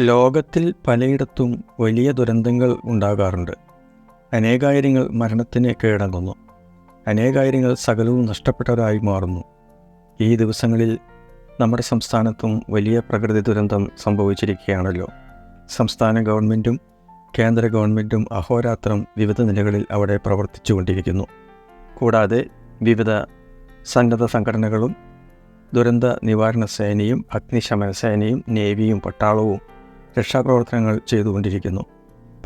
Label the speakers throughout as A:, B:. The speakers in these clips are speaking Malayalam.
A: ലോകത്തിൽ പലയിടത്തും വലിയ ദുരന്തങ്ങൾ ഉണ്ടാകാറുണ്ട്. അനേകായിരങ്ങൾ മരണത്തിന് കീഴടങ്ങുന്നു. അനേകായിരങ്ങൾ സകലവും നഷ്ടപ്പെട്ടവരായി മാറുന്നു. ഈ ദിവസങ്ങളിൽ നമ്മുടെ സംസ്ഥാനത്തും വലിയ പ്രകൃതി ദുരന്തം സംഭവിച്ചിരിക്കുകയാണല്ലോ. സംസ്ഥാന ഗവൺമെന്റും കേന്ദ്ര ഗവൺമെന്റും അഹോരാത്രം വിവിധ നിലകളിൽ അവിടെ പ്രവർത്തിച്ചുകൊണ്ടിരിക്കുന്നു. കൂടാതെ വിവിധ സന്നദ്ധ സംഘടനകളും ദുരന്ത നിവാരണ സേനയും അഗ്നിശമന സേനയും നേവിയും പട്ടാളവും രക്ഷാപ്രവർത്തനങ്ങൾ ചെയ്തുകൊണ്ടിരിക്കുന്നു.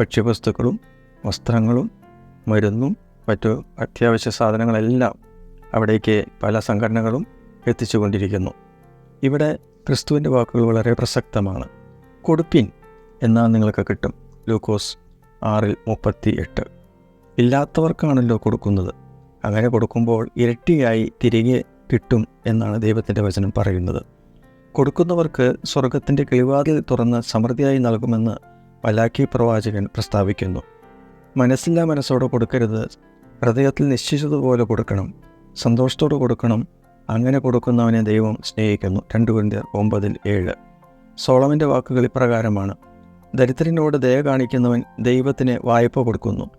A: ഭക്ഷ്യവസ്തുക്കളും വസ്ത്രങ്ങളും മരുന്നും മറ്റു അത്യാവശ്യ സാധനങ്ങളെല്ലാം അവിടേക്ക് പല സംഘടനകളും എത്തിച്ചുകൊണ്ടിരിക്കുന്നു. ഇവിടെ ക്രിസ്തുവിന്റെ വാക്കുകൾ വളരെ പ്രസക്തമാണ്. കൊടുപ്പിൻ എന്നാൽ നിങ്ങൾക്ക് കിട്ടും. ലൂക്കോസ് ആറിൽ മുപ്പത്തി എട്ട് ഇല്ലാത്തവർക്കാണല്ലോ കൊടുക്കുന്നത്. അങ്ങനെ കൊടുക്കുമ്പോൾ ഇരട്ടിയായി തിരികെ കിട്ടും എന്നാണ് ദൈവത്തിന്റെ വചനം പറയുന്നത്. കൊടുക്കുന്നവർക്ക് സ്വർഗത്തിന്റെ കിളിവാതിൽ തുറന്ന് സമൃദ്ധിയായി നൽകുമെന്ന് മലാക്കി പ്രവാചകൻ പ്രസ്താവിക്കുന്നു. മനസ്സില്ലാ മനസ്സോടെ കൊടുക്കരുത് ഹൃദയത്തിൽ നിശ്ചയിച്ചതുപോലെ കൊടുക്കണം. സന്തോഷത്തോട് കൊടുക്കണം. അങ്ങനെ കൊടുക്കുന്നവനെ ദൈവം സ്നേഹിക്കുന്നു. രണ്ട് കൊരിന്ത്യർ ഒമ്പതിൽ ഏഴ്. സോളമിന്റെ വാക്കുകൾ ഇപ്രകാരമാണ്. ദരിദ്രനോട് ദയ കാണിക്കുന്നവൻ ദൈവത്തിന് വായ്പ കൊടുക്കുന്നു.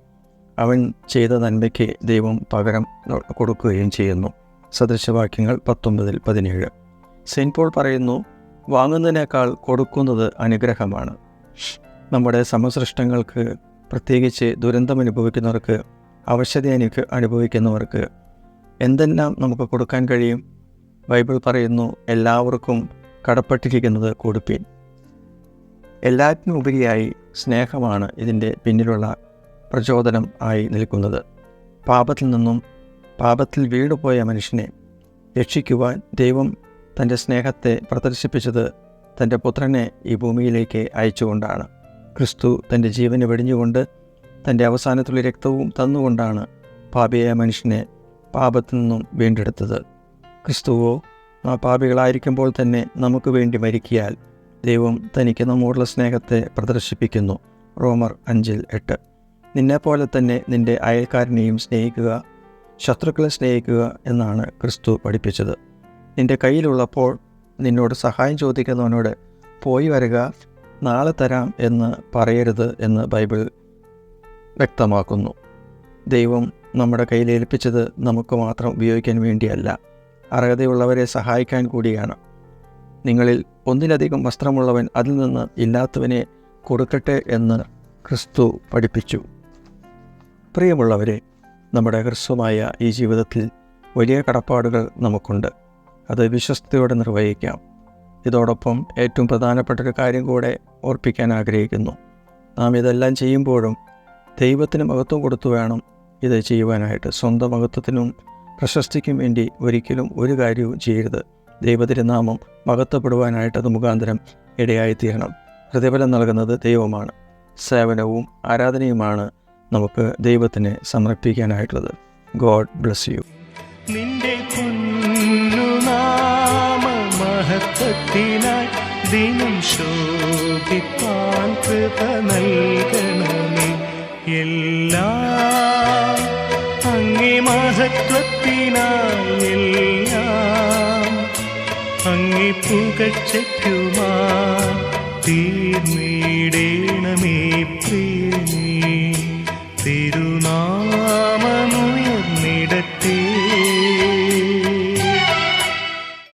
A: അവൻ ചെയ്ത നന്മയ്ക്ക് ദൈവം പകരം കൊടുക്കുകയും ചെയ്യുന്നു. സദൃശവാക്യങ്ങൾ പത്തൊമ്പതിൽ പതിനേഴ്. സെയിന്റ് പോൾ പറയുന്നു വാങ്ങുന്നതിനേക്കാൾ കൊടുക്കുന്നത് അനുഗ്രഹമാണ്. നമ്മുടെ സമസൃഷ്ടങ്ങൾക്ക് പ്രത്യേകിച്ച് ദുരന്തം അനുഭവിക്കുന്നവർക്ക് അവശത എനിക്ക് അനുഭവിക്കുന്നവർക്ക് എന്തെല്ലാം നമുക്ക് കൊടുക്കാൻ കഴിയും? ബൈബിൾ പറയുന്നു എല്ലാവർക്കും കടപ്പെട്ടിരിക്കുന്നത് കൊടുപ്പീൻ. എല്ലാറ്റിനും ഉപരിയായി സ്നേഹമാണ് ഇതിന്റെ പിന്നിലുള്ള പ്രചോദനം ആയി നിൽക്കുന്നത്. പാപത്തിൽ നിന്നും പാപത്തിൽ വീണുപോയ മനുഷ്യനെ രക്ഷിക്കുവാൻ ദൈവം തന്റെ സ്നേഹത്തെ പ്രദർശിപ്പിച്ചത് തന്റെ പുത്രനെ ഈ ഭൂമിയിലേക്ക് അയച്ചുകൊണ്ടാണ്. ക്രിസ്തു തന്റെ ജീവന് വെടിഞ്ഞുകൊണ്ട് തന്റെ അവസാനത്തുള്ള രക്തവും തന്നുകൊണ്ടാണ് പാപിയായ മനുഷ്യനെ പാപത്തിൽ നിന്നും വീണ്ടെടുത്തത്. ക്രിസ്തുവോ ആ പാപികളായിരിക്കുമ്പോൾ തന്നെ നമുക്ക് വേണ്ടി മരിക്കിയാൽ ദൈവം തനിക്ക് നമ്മോടുള്ള സ്നേഹത്തെ പ്രദർശിപ്പിക്കുന്നു. റോമർ അഞ്ചിൽ എട്ട്. നിന്നെപ്പോലെ തന്നെ നിന്റെ അയൽക്കാരനെയും സ്നേഹിക്കുക ശത്രുക്കളെ സ്നേഹിക്കുക എന്നാണ് ക്രിസ്തു പഠിപ്പിച്ചത്. നിന്റെ കയ്യിലുള്ളപ്പോൾ നിന്നോട് സഹായം ചോദിക്കുന്നവനോട് പോയി വരിക നാളെ തരാം എന്ന് പറയരുത് എന്ന് ബൈബിൾ വ്യക്തമാക്കുന്നു. ദൈവം നമ്മുടെ കയ്യിൽ ഏൽപ്പിച്ചത് നമുക്ക് മാത്രം ഉപയോഗിക്കാൻ വേണ്ടിയല്ല. അർഹതയുള്ളവരെ സഹായിക്കാൻ കൂടിയാണ്. നിങ്ങളിൽ ഒന്നിലധികം വസ്ത്രമുള്ളവൻ അതിൽ നിന്ന് ഇല്ലാത്തവനെ കൊടുക്കട്ടെ എന്ന് ക്രിസ്തു പഠിപ്പിച്ചു. പ്രിയമുള്ളവരെ നമ്മുടെ ഹ്രസ്വമായ ഈ ജീവിതത്തിൽ വലിയ കടപ്പാടുകൾ നമുക്കുണ്ട്. അത് വിശ്വസ്തയോടെ നിർവഹിക്കാം. ഇതോടൊപ്പം ഏറ്റവും പ്രധാനപ്പെട്ട ഒരു കാര്യം കൂടെ ഓർപ്പിക്കാൻ ആഗ്രഹിക്കുന്നു. നാം ഇതെല്ലാം ചെയ്യുമ്പോഴും ദൈവത്തിന് മഹത്വം കൊടുത്തു വേണം ഇത് ചെയ്യുവാനായിട്ട്. സ്വന്തം മഹത്വത്തിനും പ്രശസ്തിക്കും വേണ്ടി ഒരിക്കലും ഒരു കാര്യവും ചെയ്യരുത്. നാമം മഹത്വപ്പെടുവാനായിട്ട് അത് മുഖാന്തരം ഇടയായിത്തീരണം. പ്രതിഫലം നൽകുന്നത് ദൈവമാണ്. സേവനവും ആരാധനയുമാണ് നമുക്ക് ദൈവത്തിന് സമർപ്പിക്കാനായിട്ടുള്ളത്. God bless you.
B: നിന്റെ മഹത്വത്തിനായി ദിനം ശോഭിപ്പാൻ കൃപ നൽകണമേ. എല്ലാം അങ്ങേ മഹത്വത്തിനാൽ എല്ലാം അങ്ങേ പുകച്ചയ്ക്കുമാ തീർന്നിടേണമേ പ്രിയനേ